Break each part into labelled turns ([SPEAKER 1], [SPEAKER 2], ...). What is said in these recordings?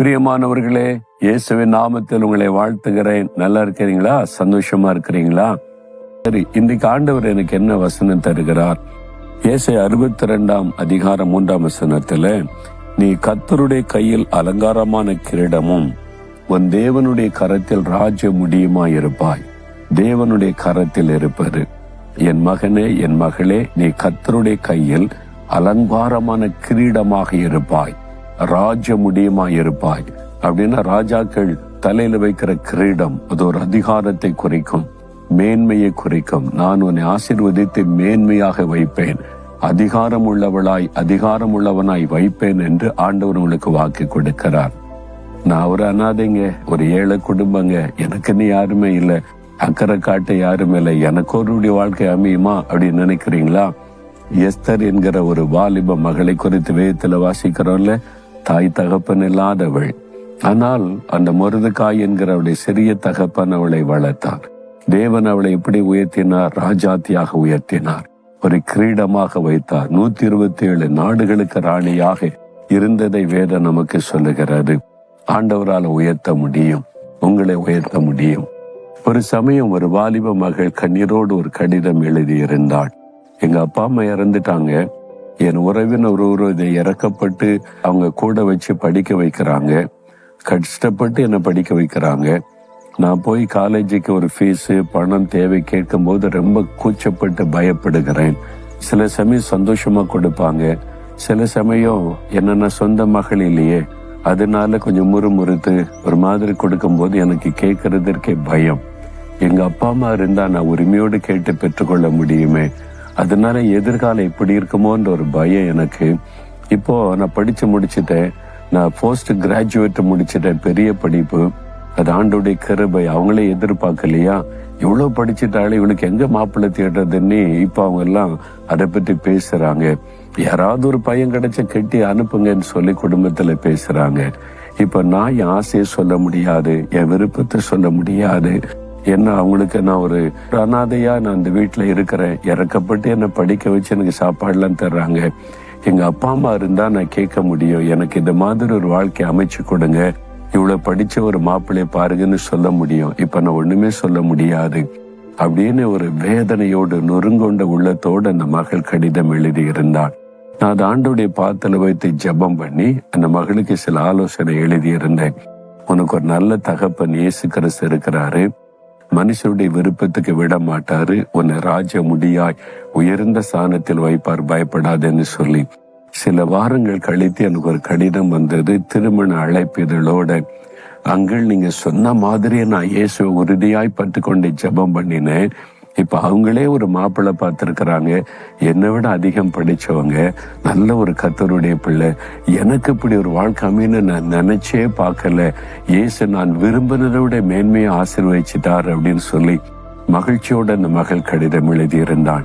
[SPEAKER 1] பிரியமானவர்களே இயேசுவின் நாமத்தில் உங்களை வாழ்த்துகிறேன். நல்லா இருக்கிறீங்களா? சந்தோஷமா இருக்கிறீங்களா? சரி இன்றைக்கு ஆண்டவர் எனக்கு என்ன வசனம் தருகிறார்? இயேசு அறுபத்தி ரெண்டாம் அதிகாரம் மூன்றாம் வசனத்துல நீ கத்தருடைய கையில் அலங்காரமான கிரீடமும் உன் தேவனுடைய கரத்தில் ராஜ்ய முடியுமா இருப்பாய் தேவனுடைய கரத்தில் இருப்பது. என் மகனே என் மகளே நீ கத்தருடைய கையில் அலங்காரமான கிரீடமாக இருப்பாய். ராஜ்ய முடியுமா இருப்பாய் அப்படின்னா ராஜாக்கள் தலையில வைக்கிற கிரீடம் அது ஒரு அதிகாரத்தை குறிக்கும் மேன்மையை குறிக்கும். நான் உன்னை ஆசீர்வதித்து மேன்மையாக வைப்பேன். அதிகாரம் உள்ளவளாய் அதிகாரம் உள்ளவனாய் வைப்பேன் என்று ஆண்டவர் உங்களுக்கு வாக்கு கொடுக்கிறார். நான் ஒரு அனாதைங்க ஒரு ஏழை குடும்பங்க. எனக்குன்னு யாருமே இல்லை. அக்கறை காட்ட யாருமே இல்லை. எனக்கு ஒருடைய வாழ்க்கை அமையுமா அப்படின்னு நினைக்கிறீங்களா? எஸ்தர் என்கிற ஒரு வாலிப மகளை குறித்து வேதத்துல வாசிக்கிறோம்ல. தாய் தகப்பன் இல்லாதவள். ஆனால் அந்த மருதுக்காய் என்கிற அவளுடைய சிறிய தகப்பன் அவளை வளர்த்தான். தேவன் அவளை எப்படி உயர்த்தினார்? ராஜாத்தியாக உயர்த்தினார். ஒரு கிரீடமாக வைத்தார். நூத்தி இருபத்தி ஏழு நாடுகளுக்கு ராணியாக இருந்ததை வேதம் நமக்கு சொல்லுகிறது. ஆண்டவரால் உயர்த்த முடியும். உங்களை உயர்த்த முடியும். ஒரு சமயம் ஒரு வாலிப மகள் கண்ணீரோடு ஒரு கடிதம் எழுதியிருந்தாள். எங்க அப்பா அம்மா இறந்துட்டாங்க. என் உறவினர் ஒரு இதை இறக்கப்பட்டு அவங்க கூட வச்சு படிக்க வைக்கிறாங்க. கஷ்டப்பட்டு என்னை படிக்க வைக்கிறாங்க. நான் போய் காலேஜுக்கு ஒரு ஃபீஸு பணம் தேவை கேட்கும் போது ரொம்ப கூச்சப்பட்டு பயப்படுகிறேன். சில சமயம் சந்தோஷமா கொடுப்பாங்க. சில சமயம் என்னென்ன சொந்த மகள் இல்லையே அதனால கொஞ்சம் முறுமுறுத்து ஒரு மாதிரி கொடுக்கும்போது எனக்கு கேட்கறதற்கே பயம். எங்க அப்பா அம்மா இருந்தா நான் உரிமையோடு கேட்டு பெற்றுக்கொள்ள முடியுமே. அதனால எதிர்காலம் எப்படி இருக்குமோன்ற ஒரு பயம் எனக்கு. இப்போ நான் படிச்சு முடிச்சுட்டேன். நான் போஸ்ட் கிராஜுவேட் முடிச்சுட்டேன் பெரிய படிப்பு. அது ஆண்டோடைய கருபை. அவங்களே எதிர்பார்க்கலையா? இவ்வளவு படிச்சுட்டாலே இவனுக்கு எங்க மாப்பிள்ளை தேடுறதுன்னு இப்போ அவங்க எல்லாம் அதை பத்தி பேசுறாங்க. யாராவது ஒரு பையன் கிடைச்ச கெட்டி அனுப்புங்கன்னு சொல்லி குடும்பத்துல பேசுறாங்க. இப்ப நான் என் ஆசையை சொல்ல முடியாது என் விருப்பத்தை சொல்ல முடியாது. என்ன அவங்களுக்கு நான் ஒரு அனாதையா நான் இந்த வீட்டுல இருக்கிறேன். இறக்கப்பட்டு என்னை படிக்க வச்சு எனக்கு சாப்பாடுலாம் தர்றாங்க. எங்க அப்பா அம்மா இருந்தா நான் கேட்க முடியும். எனக்கு இந்த மாதிரி ஒரு வாழ்க்கை அமைச்சு கொடுங்க. இவ்வளவு படிச்ச ஒரு மாப்பிள்ளை பாருங்கன்னு சொல்ல முடியும். இப்ப நான் ஒண்ணுமே சொல்ல முடியாது. அப்படின்னு ஒரு வேதனையோடு நொறுங்கொண்ட உள்ளத்தோடு அந்த மகள் கடிதம் எழுதி இருந்தாள். நான் அது ஆண்டோடைய பாத்தல வைத்து ஜெபம் பண்ணி அந்த மகளுக்கு சில ஆலோசனை எழுதியிருந்தேன். உனக்கு ஒரு நல்ல தகப்பன் இயேசு கிறிஸ்து இருக்கிறாரு. மனுஷருடைய விருப்பத்துக்கு விட மாட்டாரு. உன்னை ராஜ முடியாய் உயர்ந்த ஸ்தானத்தில் வைப்பார் பயப்படாதேன்னு சொல்லி. சில வாரங்கள் கழித்து எனக்கு ஒரு கடிதம் வந்தது. திருமண அழைப்பிதழோட அங்கள் நீங்க சொன்ன மாதிரியே நான் இயேசுவை உறுதியாய் பட்டு கொண்டு ஜெபம் பண்ணினேன். இப்ப அவங்களே ஒரு மாப்பிள்ளை பார்த்துருக்குறாங்க. என்னை விட அதிகம் படிச்சவங்க. நல்ல ஒரு கத்தருடைய பிள்ளை. எனக்கு இப்படி ஒரு வாழ்க்கை அமைன்னு நான் நினைச்சே பார்க்கல. இயேசு நான் விரும்பினதை விட மேன்மையை ஆசீர்வதிச்சிட்டார் அப்படின்னு சொல்லி மகிழ்ச்சியோட அந்த மகள் கடிதம் எழுதியிருந்தாள்.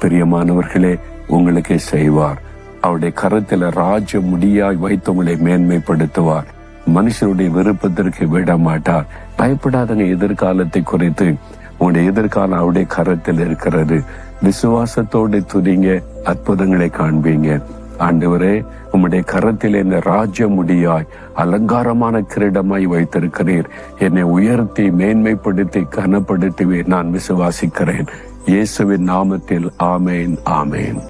[SPEAKER 1] பிரியமானவர்களே உங்களுக்கே செய்வார். அவருடைய கரத்துல ராஜ முடியாய் வைத்து உங்களை மேன்மைப்படுத்துவார். மனுஷருடைய விருப்பத்திற்கு விட மாட்டார் பயப்படாதங்க எதிர்காலத்தை குறித்து. உங்களுடைய எதிர்காலம் அவருடைய கரத்தில் இருக்கிறது. விசுவாசத்தோடு துதிங்க அற்புதங்களை காண்பீங்க. ஆண்டவரே உம்முடைய கரத்தில் என்ன ராஜ்ய முடியாய் அலங்காரமான கிரீடமாய் வைத்திருக்கிறீர். என்னை உயர்த்தி மேன்மைப்படுத்தி கனப்படுத்தி நான் விசுவாசிக்கிறேன். இயேசுவின் நாமத்தில் ஆமேன் ஆமேன்.